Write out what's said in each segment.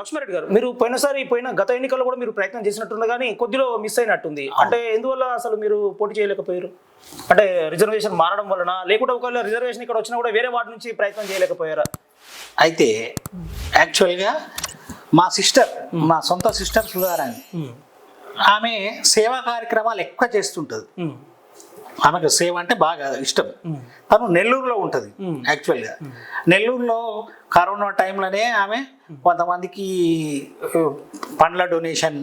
లక్ష్మారెడ్డి గారు మీరు పోయినసారి పోయిన గత ఎన్నికల్లో కూడా మీరు ప్రయత్నం చేసినట్టుంది కానీ కొద్దిలో మిస్ అయినట్టుంది. అంటే ఎందువల్ల అసలు మీరు పోటీ చేయలేకపోయారు? అంటే రిజర్వేషన్ మారడం వలన లేకుంటే ఒకవేళ రిజర్వేషన్ ఇక్కడ వచ్చినా కూడా వేరే వాటి నుంచి ప్రయత్నం చేయలేకపోయారా? అయితే యాక్చువల్గా మా సిస్టర్ మా సొంత సిస్టర్ సుధారాణి ఆమె సేవా కార్యక్రమాలు ఎక్కువ చేస్తుంటుంది. ఆమెకు సేవ అంటే బాగా ఇష్టం. తను నెల్లూరులో ఉంటుంది యాక్చువల్గా. నెల్లూరులో కరోనా టైంలోనే ఆమె కొంతమందికి పండ్ల డొనేషన్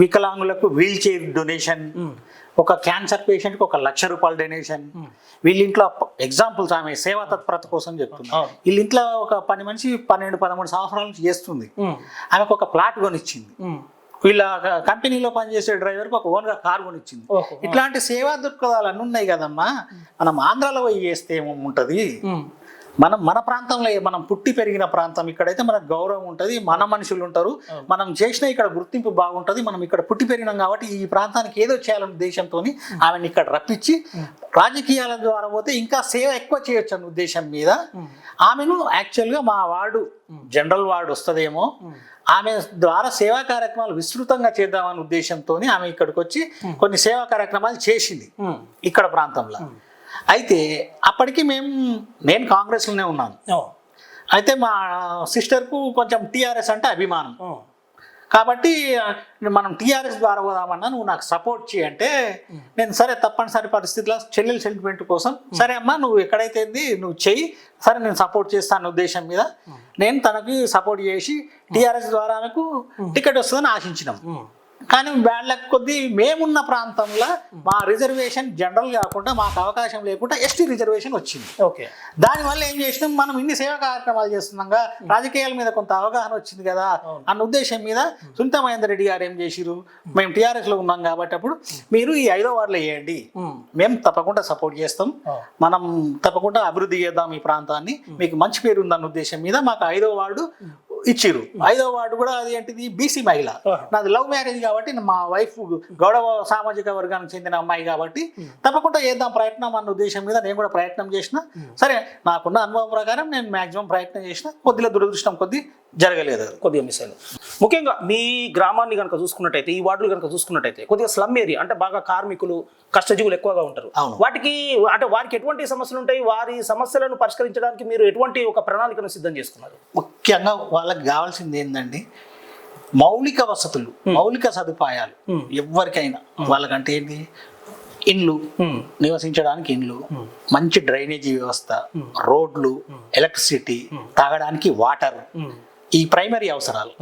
వికలాంగులకు వీల్ చైర్ డొనేషన్ ఒక క్యాన్సర్ పేషెంట్కి ఒక లక్ష రూపాయల డొనేషన్. వీళ్ళ ఇంట్లో ఎగ్జాంపుల్స్ ఆమె సేవా తత్పరత కోసం చెప్తుంది అవును. వీళ్ళ ఇంట్లో ఒక పని మనిషి పన్నెండు పదమూడు సంవత్సరాల నుంచి చేస్తుంది. ఆమెకు ఒక ప్లాట్ కొనిచ్చింది. వీళ్ళ కంపెనీలో పనిచేసే డ్రైవర్కి ఒక ఓన్గా కార్ కొనిచ్చింది. ఇట్లాంటి సేవా దృక్పథాలు అన్నీ ఉన్నాయి కదమ్మా. మనం ఆంధ్రాలో పోయి చేస్తే ఏముంటుంది? మనం మన ప్రాంతంలో మనం పుట్టి పెరిగిన ప్రాంతం ఇక్కడైతే మనకు గౌరవం ఉంటుంది మన మనుషులు ఉంటారు. మనం చేసిన ఇక్కడ గుర్తింపు బాగుంటుంది మనం ఇక్కడ పుట్టి పెరిగినాం కాబట్టి ఈ ప్రాంతానికి ఏదో చేయాలనే ఉద్దేశంతో ఆమెను ఇక్కడ రప్పించి రాజకీయాల ద్వారా పోతే ఇంకా సేవ ఎక్కువ చేయొచ్చు అనే ఉద్దేశం మీద ఆమెను యాక్చువల్గా మా వార్డు జనరల్ వార్డు వస్తుందేమో. ఆమె ద్వారా సేవా కార్యక్రమాలు విస్తృతంగా చేద్దామనే ఉద్దేశంతో ఆమె ఇక్కడికి వచ్చి కొన్ని సేవా కార్యక్రమాలు చేసింది ఇక్కడ ప్రాంతంలో. అయితే అప్పటికి మేము నేను కాంగ్రెస్లోనే ఉన్నాను. అయితే మా సిస్టర్కు కొంచెం టీఆర్ఎస్ అంటే అభిమానం. కాబట్టి మనం టీఆర్ఎస్ ద్వారా పోదామన్నా నువ్వు నాకు సపోర్ట్ చేయి అంటే నేను సరే తప్పనిసరి పరిస్థితిలో చెల్లెల సెంటిమెంట్ కోసం సరే అమ్మా నువ్వు ఎక్కడైతే నువ్వు చెయ్యి సరే నేను సపోర్ట్ చేస్తాను ఉద్దేశం మీద నేను తనకి సపోర్ట్ చేసి టీఆర్ఎస్ ద్వారా ఆమెకు టికెట్ వస్తుందని ఆశించినాం. కానీ బ్యాడ్ లక్ కొద్దీ మేమున్న ప్రాంతంలో మా రిజర్వేషన్ జనరల్ కాకుండా మాకు అవకాశం లేకుండా ఎస్టీ రిజర్వేషన్ వచ్చింది. ఓకే. దానివల్ల ఏం చేసినాం? మనం ఇన్ని సేవా కార్యక్రమాలు చేస్తున్నాంగా రాజకీయాల మీద కొంత అవగాహన వచ్చింది కదా అన్న ఉద్దేశం మీద సునీత మహేందర్ రెడ్డి గారు ఏం చేసిరు మేము టీఆర్ఎస్లో ఉన్నాం కాబట్టి అప్పుడు మీరు ఈ ఐదో వార్డులో వేయండి. మేము తప్పకుండా సపోర్ట్ చేస్తాం. మనం తప్పకుండా అభివృద్ధి చేద్దాం ఈ ప్రాంతాన్ని. మీకు మంచి పేరు ఉందన్న ఉద్దేశం మీద మాకు ఐదో వార్డు ఇచ్చిరు ఐదో వార్డు కూడా అది ఏంటిది? బీసీ మహిళ. నాది లవ్ మ్యారేజ్ కాబట్టి మా వైఫ్ గౌడవ సామాజిక వర్గానికి చెందిన అమ్మాయి కాబట్టి తప్పకుండా చేద్దాం ప్రయత్నం అన్న ఉద్దేశం మీద నేను కూడా ప్రయత్నం చేసిన. సరే నాకున్న అనుభవం ప్రకారం నేను మాక్సిమం ప్రయత్నం చేసిన. కొద్దిగా దురదృష్టం కొద్ది జరగలేదు. కొద్దిగా మిస్ అయింది. ముఖ్యంగా మీ గ్రామాన్ని కనుక చూసుకున్నట్టయితే ఈ వార్డులు కనుక చూసుకున్నట్టయితే కొద్దిగా స్లమ్ ఏరియా అంటే బాగా కార్మికులు కష్టజీవులు ఎక్కువగా ఉంటారు. అవును. వాటికి అంటే వారికి ఎటువంటి సమస్యలు ఉంటాయి? వారి సమస్యలను పరిష్కరించడానికి మీరు ఎటువంటి ఒక ప్రణాళికను సిద్ధం చేసుకున్నారు? ముఖ్యంగా వాళ్ళకి కావాల్సింది ఏంటండి మౌలిక వసతులు మౌలిక సదుపాయాలు ఎవరికైనా. వాళ్ళకంటే ఏంటి? ఇండ్లు నివసించడానికి ఇండ్లు మంచి డ్రైనేజీ వ్యవస్థ రోడ్లు ఎలక్ట్రిసిటీ తాగడానికి వాటర్. ఈ ప్రైమరీ అవసరాలు.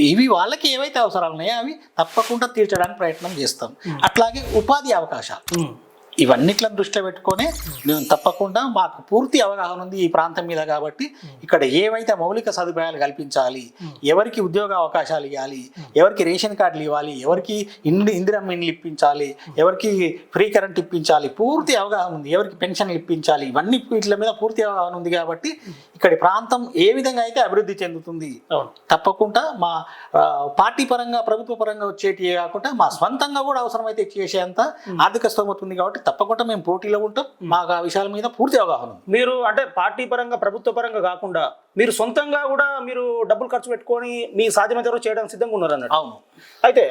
ఇవి వాళ్ళకి ఏవైతే అవసరాలు ఉన్నాయో అవి తప్పకుండా తీర్చడానికి ప్రయత్నం చేస్తాం. అట్లాగే ఉపాధి అవకాశాలు. ఇవన్నిట్లను దృష్టిలో పెట్టుకొని మేము తప్పకుండా మాకు పూర్తి అవగాహన ఉంది ఈ ప్రాంతం మీద కాబట్టి ఇక్కడ ఏవైతే మౌలిక సదుపాయాలు కల్పించాలి ఎవరికి ఉద్యోగ అవకాశాలు ఇవ్వాలి ఎవరికి రేషన్ కార్డులు ఇవ్వాలి ఎవరికి ఇండి ఇందిరమ్మ ఇండ్లు ఇప్పించాలి ఎవరికి ఫ్రీ కరెంట్ ఇప్పించాలి పూర్తి అవగాహన ఉంది ఎవరికి పెన్షన్లు ఇప్పించాలి ఇవన్నీ వీటి మీద పూర్తి అవగాహన ఉంది కాబట్టి ఇక్కడి ప్రాంతం ఏ విధంగా అయితే అభివృద్ధి చెందుతుంది? అవును. తప్పకుండా మా పార్టీ పరంగా ప్రభుత్వ పరంగా వచ్చేటివే కాకుండా మా స్వంతంగా కూడా అవసరమైతే చేసేంత ఆర్థిక స్తోమత ఉంది కాబట్టి తప్పకుండా మేము పోటీలో ఉంటాం. మాకు ఆ విషయాల మీద పూర్తి అవగాహన మీరు అంటే పార్టీ పరంగా ప్రభుత్వ పరంగా కాకుండా మీరు సొంతంగా కూడా మీరు డబ్బులు ఖర్చు పెట్టుకొని మీ సాధ్యమైనంత వరకు చేయడానికి సిద్ధంగా ఉన్నారు అన్నట్టు. అవును. అయితే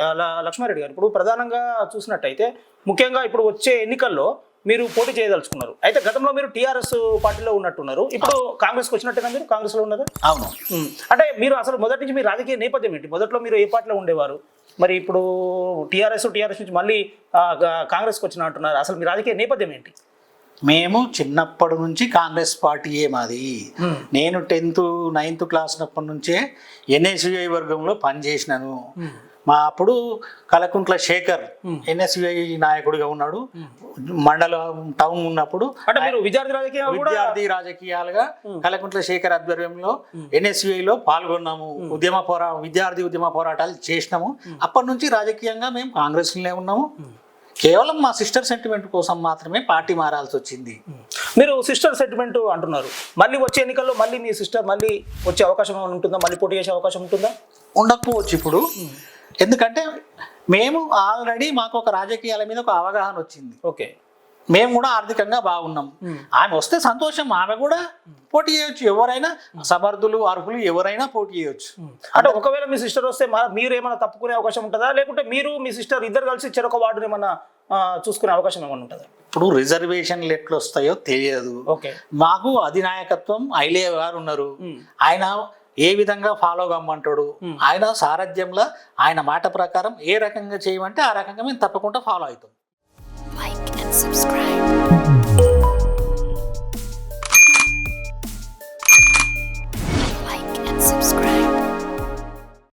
లక్ష్మారెడ్డి గారు ఇప్పుడు ప్రధానంగా చూసినట్టయితే ముఖ్యంగా ఇప్పుడు వచ్చే ఎన్నికల్లో మీరు పోటీ చేయదలుచుకున్నారు. అయితే గతంలో మీరు టీఆర్ఎస్ పార్టీలో ఉన్నట్టున్నారు. ఇప్పుడు కాంగ్రెస్కి వచ్చినట్టుగా మీరు కాంగ్రెస్లో ఉన్నారు అవును. అంటే మీరు అసలు మొదటి నుంచి మీ రాజకీయ నేపథ్యం ఏంటి? మొదట్లో మీరు ఏ పార్టీలో ఉండేవారు? మరి ఇప్పుడు టీఆర్ఎస్ టీఆర్ఎస్ నుంచి మళ్ళీ కాంగ్రెస్కి వచ్చిన అంటున్నారు. అసలు మీ రాజకీయ నేపథ్యం ఏంటి? మేము చిన్నప్పటి నుంచి కాంగ్రెస్ పార్టీయే మాది. నేను టెన్త్ నైన్త్ క్లాస్ అప్పటి నుంచే ఎన్ఎస్యుఐ వర్గంలో పనిచేసినాను. మా అప్పుడు కలకుంట్ల శేఖర్ ఎన్ఎస్యుఐ నాయకుడిగా ఉన్నాడు. మండలం టౌన్ ఉన్నప్పుడు అంటే మీరు విద్యార్థి రాజకీయాలుగా కలకుంట్ల శేఖర్ ఆధ్వర్యంలో NSUI లో పాల్గొన్నాము. ఉద్యమ పోరా విద్యార్థి ఉద్యమ పోరాటాలు చేసినాము. అప్పటి నుంచి రాజకీయంగా మేము కాంగ్రెస్లోనే ఉన్నాము. కేవలం మా సిస్టర్ సెంటిమెంట్ కోసం మాత్రమే పార్టీ మారాల్సి వచ్చింది. మీరు సిస్టర్ సెటిల్మెంట్ అంటున్నారు. మళ్ళీ వచ్చే ఎన్నికల్లో మళ్ళీ మీ సిస్టర్ మళ్ళీ వచ్చే అవకాశం ఉంటుందా? మళ్ళీ పోటీ చేసే అవకాశం ఉంటుందా? ఉండకపోవచ్చు ఇప్పుడు. ఎందుకంటే మేము ఆల్రెడీ మాకు ఒక రాజకీయాల మీద ఒక అవగాహన వచ్చింది. ఓకే. మేము కూడా ఆర్థికంగా బాగున్నాం. ఆమె వస్తే సంతోషం ఆమె కూడా పోటీ చేయొచ్చు. ఎవరైనా సమర్థులు అర్హులు ఎవరైనా పోటీ చేయొచ్చు. అంటే ఒకవేళ మీ సిస్టర్ వస్తే మీరు ఏమైనా తప్పుకునే అవకాశం ఉంటుందా? లేకుంటే మీరు మీ సిస్టర్ ఇద్దరు కలిసి చెరొక వార్డుని ఏమన్నా ఆ, చూసుకునే అవకాశం ఏమైనా ఉంటుందా? ఇప్పుడు రిజర్వేషన్లు ఎట్లా వస్తాయో తెలియదు. ఓకే. మాకు అధినాయకత్వం ఐలే గారు ఉన్నారు. ఆయన ఏ విధంగా ఫాలో కమ్మంటాడు? ఆయన సారథ్యంలో ఆయన మాట ప్రకారం ఏ రకంగా చేయమంటే ఆ రకంగా మేము తప్పకుండా ఫాలో అవుతాం.